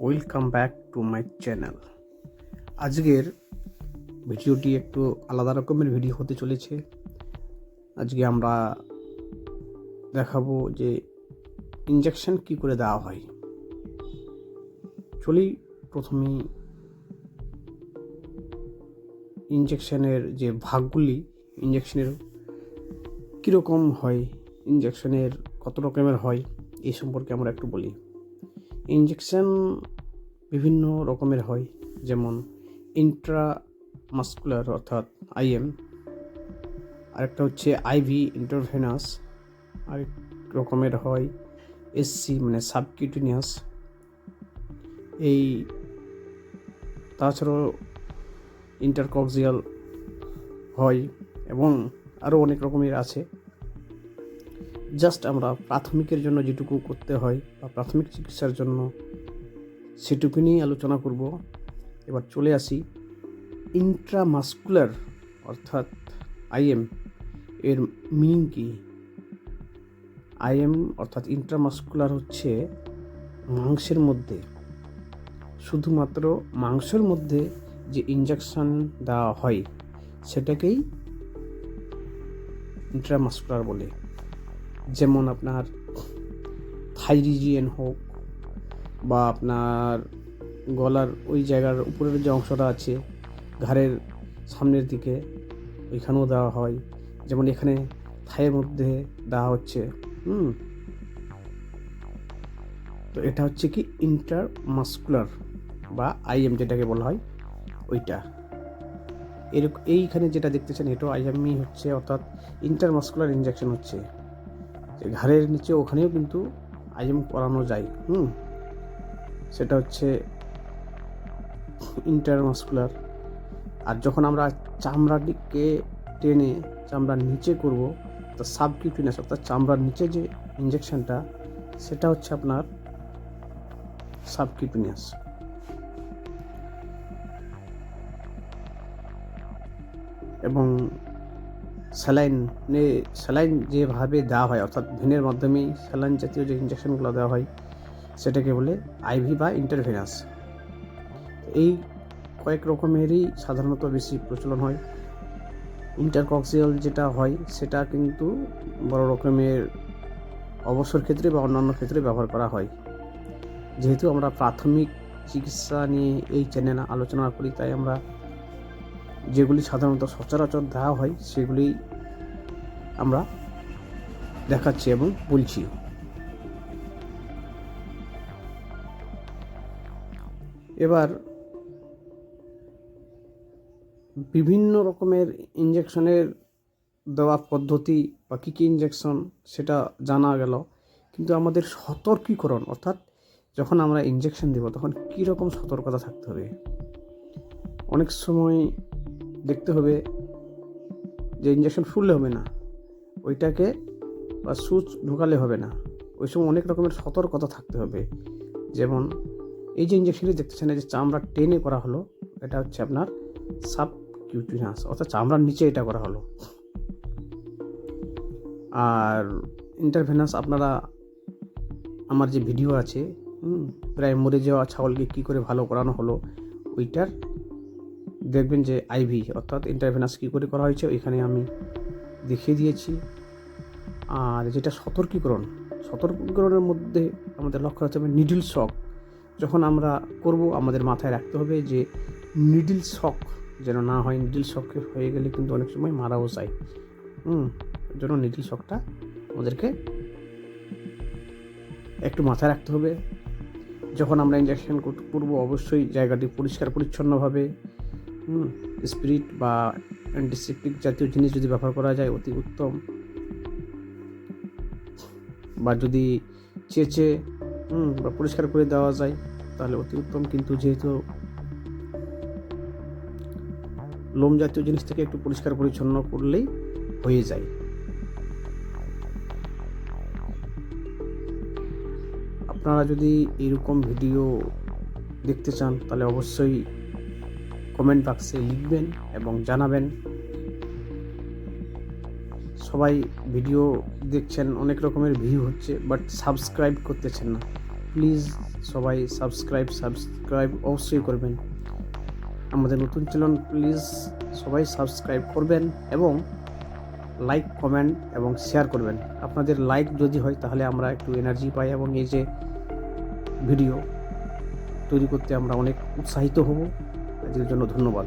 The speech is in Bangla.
Welcome back to my channel. আজকের ভিডিওটি একটু আলাদা রকমের ভিডিও হতে চলেছে। আজকে আমরা দেখাবো যে ইঞ্জেকশন কি করে দেওয়া হয়। চলি প্রথমেই ইঞ্জেকশনের যে ভাগগুলি ইঞ্জেকশনের কীরকম হয় ইঞ্জেকশনের কত রকমের হয় এই সম্পর্কে আমরা একটু বলি। ইঞ্জেকশন বিভিন্ন রকমের হয়, যেমন ইন্ট্রা মাস্কুলার অর্থাৎ আইএম আরেকটা হচ্ছে আইভি ইন্টারভেনাস আরেক রকমের হয় এসসি মানে সাবকিউটিনিয়াস এই তাছাড়াও ইন্টারকক্সিয়াল হয় এবং আরও অনেক রকমের আছে। জাস্ট আমরা প্রাথমিকের জন্য যেটুকু করতে হয় বা প্রাথমিক চিকিৎসার জন্য সেটুকু নিয়েই আলোচনা করব। এবার চলে আসি। ইন্ট্রামাস্কুলার অর্থাৎ আইএম এর মিনিং কি? আইএম অর্থাৎ ইন্ট্রামাস্কুলার হচ্ছে মাংসের মধ্যে। শুধুমাত্র মাংসের মধ্যে যে ইঞ্জেকশন দেওয়া হয়, সেটাকেই ইন্ট্রামাস্কুলার বলে। যেমন আপনার থাইরিজিয়ান হোক বা আপনার গলার ওই জায়গার উপরের যে অংশটা আছে, ঘাড়ের সামনের দিকে, ওইখানেও দেওয়া হয়। যেমন এখানে থাইয়ের মধ্যে দেওয়া হচ্ছে, হুম। তো এটা হচ্ছে কি ইন্টার মাস্কুলার বা আইএম যেটাকে বলা হয়, ওইটা। এরকম এইখানে যেটা দেখতেছেন এটাও আইএমই হচ্ছে, অর্থাৎ ইন্টার ইন্টারমাস্কুলার ইঞ্জেকশন হচ্ছে। যে ঘাড়ের নিচে ওখানেও কিন্তু আইএম করানো যায়, হুম? সেটা হচ্ছে ইন্টারমাস্কুলার। আর যখন আমরা চামড়াটিকে টেনে চামড়ার নিচে করব, তো সাবকিউটিনাস অর্থাৎ চামড়ার নিচে যে ইঞ্জেকশনটা সেটা হচ্ছে আপনার সাবকিউটিনিয়াস এবং স্যালাইন স্যালাইন যেভাবে দেওয়া হয়, অর্থাৎ ভেনের মাধ্যমেই স্যালাইন জাতীয় যে ইঞ্জেকশনগুলো দেওয়া হয়, সেটাকে বলে আইভি বা ইন্টারভেনাস এই কয়েক রকমেরই সাধারণত বেশি প্রচলন হয়। ইন্টারকক্সিয়াল যেটা হয়, সেটা কিন্তু বড় রকমের অবসর ক্ষেত্রে বা অন্যান্য ক্ষেত্রে ব্যবহার করা হয়। যেহেতু আমরা প্রাথমিক চিকিৎসা নিয়ে এই চ্যানেলে আলোচনা করি, তাই আমরা যেগুলি সাধারণত সচরাচর দেওয়া হয়, সেগুলি আমরা দেখাচ্ছি এবং বলছি। এবার বিভিন্ন রকমের ইঞ্জেকশনের দেওয়া পদ্ধতি বা কী কী ইঞ্জেকশন সেটা জানা গেল। কিন্তু আমাদের সতর্কীকরণ, অর্থাৎ যখন আমরা ইঞ্জেকশন দেব, তখন কী রকম সতর্কতা থাকতে হবে? অনেক সময় দেখতে হবে যে ইঞ্জেকশন ফুললে হবে না। ওইটাকে বা সুচ ঢোকালে হবে না। ওই সময় অনেক রকমের সতর্কতা থাকতে হবে। যেমন এই যে ইঞ্জেকশনটি দেখতেছেন যে চামড়া টেনে করা হলো, এটা হচ্ছে আপনার সাব কিউটিনাস অর্থাৎ চামড়ার নিচে এটা করা হলো। আর ইন্টারভেনাস আপনারা আমার যে ভিডিও আছে প্রায় মরে যাওয়া ছাগলকে কী করে ভালো করানো হলো, ওইটার দেখবেন যে আইভি অর্থাৎ ইন্টারভেনাস কী করে করা হয়েছে ওইখানে আমি দেখিয়ে দিয়েছি। আর যেটা সতর্কীকরণ, সতর্কীকরণের মধ্যে আমাদের লক্ষ্য রাখতে হবে নিডিল শক যখন আমরা করব, আমাদের মাথায় রাখতে হবে যে নিডিল শক যেন না হয় নিডিল শক হয়ে গেলে কিন্তু অনেক সময় মারাও যায়। হুম জন্য নিডিল শকটা আমাদেরকে একটু মাথায় রাখতে হবে। যখন আমরা ইঞ্জেকশন করব, অবশ্যই জায়গাটি পরিষ্কার, পরিচ্ছন্নভাবে হুম স্পিরিট বা অ্যান্টিসেপটিক জাতীয় জিনিস যদি ব্যবহার করা যায় অতি উত্তম। বা যদি চেঁচে, হুম, বা পরিষ্কার করে দেওয়া যায়, তাহলে অতি উত্তম। কিন্তু যেহেতু লোম জাতীয় জিনিস থেকে একটু পরিষ্কার পরিচ্ছন্ন করলেই হয়ে যায়। আপনারা যদি এরকম ভিডিও দেখতে চান, তাহলে অবশ্যই কমেন্ট বাক্সে লিখবেন এবং জানাবেন। সবাই ভিডিও দেখছেন, অনেক রকমের ভিউ হচ্ছে বাট সাবস্ক্রাইব করতেছেন না। প্লিজ সবাই সাবস্ক্রাইব সাবস্ক্রাইব অবশ্যই করবেন। আমাদের নতুন চ্যানেল, প্লিজ সবাই সাবস্ক্রাইব করবেন এবং লাইক, কমেন্ট এবং শেয়ার করবেন। আপনাদের লাইক যদি হয়, তাহলে আমরা একটু এনার্জি পাই এবং এই যে ভিডিও তৈরি করতে আমরা অনেক উৎসাহিত হব। এর জন্য ধন্যবাদ।